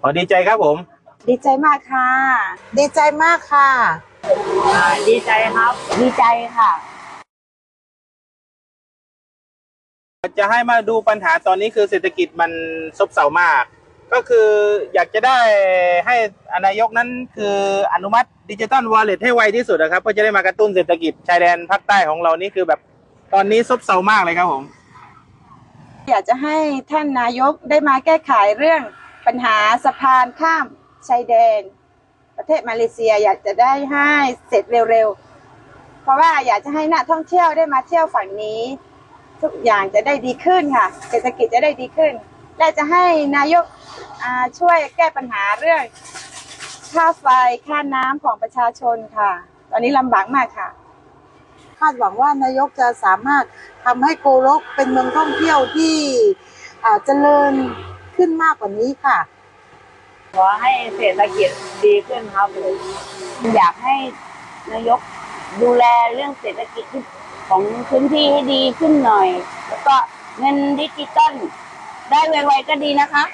ขอดีใจครับผม ดีใจมากค่ะ ดีใจมากค่ะ ดีใจครับ ดีใจค่ะ จะให้มาดูปัญหาตอนนี้คือเศรษฐกิจมันซบเซามาก ก็คืออยากจะได้ให้นายกนั้นคืออนุมัติดิจิตอลวอลเล็ตให้ไวที่สุดนะครับ เพื่อจะได้มากระตุ้นเศรษฐกิจชายแดนภาคใต้ของเรานี่คือแบบตอนนี้ซบเซามากเลยครับผม อยากจะให้ท่านนายกได้มาแก้ไขเรื่อง ปัญหาสะพานข้ามชายแดน ประเทศมาเลเซียอยากจะได้ให้เสร็จเร็วๆ เพราะว่าอยากจะให้นักท่องเที่ยวได้มาเที่ยวฝั่งนี้ ทุกอย่างจะได้ดีขึ้นค่ะ เศรษฐกิจจะได้ดีขึ้น และจะให้นายกช่วยแก้ปัญหาเรื่องค่าไฟค่าน้ำของประชาชนค่ะ ตอนนี้ลำบากมากค่ะคาดหวังว่านายกจะสามารถทำให้โกลกเป็นเมืองท่องเที่ยวที่เจริญ ขึ้นมากกว่านี้ค่ะ ขอให้เศรษฐกิจดีขึ้นครับอยากให้นายกดูแลเรื่องเศรษฐกิจของพื้นที่ให้ดีขึ้นหน่อย แล้วก็เงินดิจิตอลได้ไวๆก็ดีนะคะ